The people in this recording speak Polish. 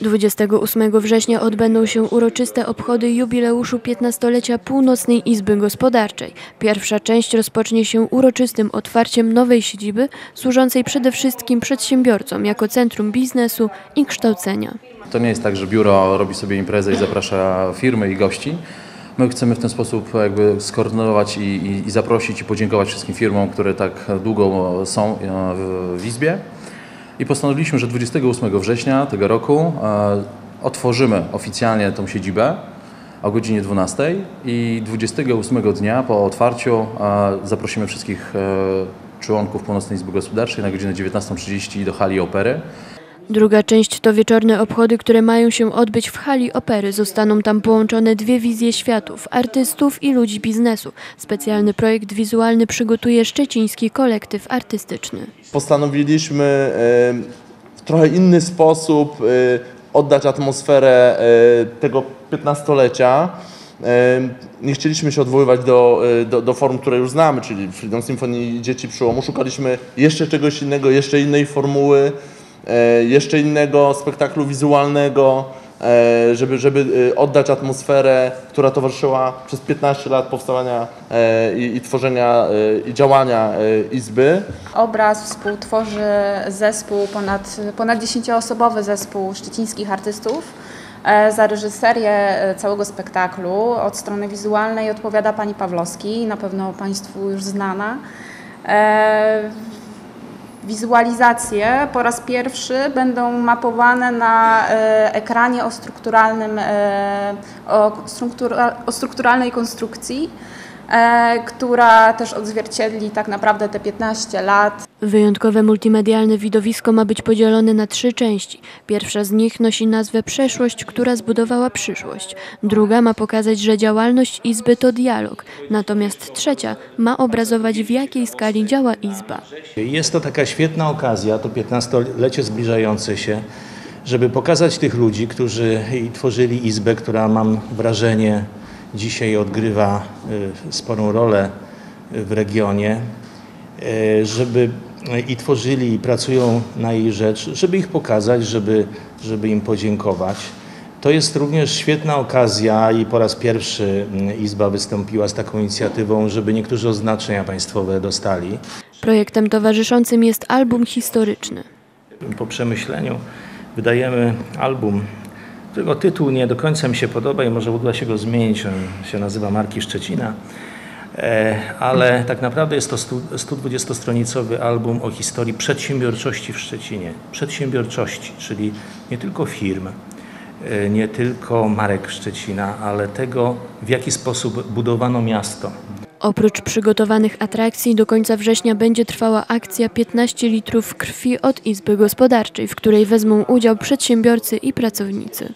28 września odbędą się uroczyste obchody jubileuszu 15-lecia Północnej Izby Gospodarczej. Pierwsza część rozpocznie się uroczystym otwarciem nowej siedziby, służącej przede wszystkim przedsiębiorcom jako centrum biznesu i kształcenia. To nie jest tak, że biuro robi sobie imprezę i zaprasza firmy i gości. My chcemy w ten sposób jakby skoordynować i, i, i zaprosić i podziękować wszystkim firmom, które tak długo są e, w, w Izbie. I postanowiliśmy, że 28 września tego roku e, otworzymy oficjalnie tą siedzibę o godzinie 12 i 28 dnia po otwarciu e, zaprosimy wszystkich e, członków Północnej Izby Gospodarczej na godzinę 19.30 do hali opery. Druga część to wieczorne obchody, które mają się odbyć w hali opery. Zostaną tam połączone dwie wizje światów, artystów i ludzi biznesu. Specjalny projekt wizualny przygotuje szczeciński kolektyw artystyczny. postanowiliśmy w trochę inny sposób oddać atmosferę tego 15-lecia. E, Nie chcieliśmy się odwoływać do, do, do form, które już znamy, czyli Freedom Symphony Dzieci Przyłomu. Szukaliśmy jeszcze czegoś innego, jeszcze innej formuły, jeszcze innego spektaklu wizualnego, e, żeby, żeby e, oddać atmosferę, która towarzyszyła przez 15 lat powstawania e, i, i tworzenia e, i działania e, Izby. Obraz współtworzy zespół, ponad, ponad 10-osobowy zespół szczecińskich artystów. E, Za reżyserię e, całego spektaklu od strony wizualnej odpowiada pani Pawlowski, na pewno Państwu już znana. Wizualizacje. Po raz pierwszy będą mapowane na e, ekranie o, strukturalnym, e, o, struktura, o strukturalnej konstrukcji, e, która też odzwierciedli tak naprawdę te 15 lat Wyjątkowe multimedialne widowisko ma być podzielone na trzy części. Pierwsza z nich nosi nazwę Przeszłość, która zbudowała przyszłość. Druga ma pokazać, że działalność Izby to dialog. Natomiast trzecia ma obrazować, w jakiej skali działa Izba. Jest to taka świetna okazja, to 15-lecie zbliżające się, żeby pokazać tych ludzi, którzy tworzyli Izbę, która mam wrażenie dzisiaj odgrywa y, sporą rolę w regionie, y, żeby i tworzyli i pracują na jej rzecz, żeby ich pokazać, żeby, żeby im podziękować. To jest również świetna okazja i po raz pierwszy y, Izba wystąpiła z taką inicjatywą, żeby niektórzy oznaczenia państwowe dostali. Projektem towarzyszącym jest album historyczny. po przemyśleniu wydajemy album, którego tytuł nie do końca mi się podoba i może uda się go zmienić. On się nazywa Marki Szczecina. E, Ale tak naprawdę jest to stu- 120-stronicowy album o historii przedsiębiorczości w Szczecinie. Przedsiębiorczości, czyli nie tylko firm, e, nie tylko marek Szczecina, ale tego, w jaki sposób budowano miasto. Oprócz przygotowanych atrakcji do końca września będzie trwała akcja 15 litrów krwi od Izby Gospodarczej, w której wezmą udział przedsiębiorcy i pracownicy.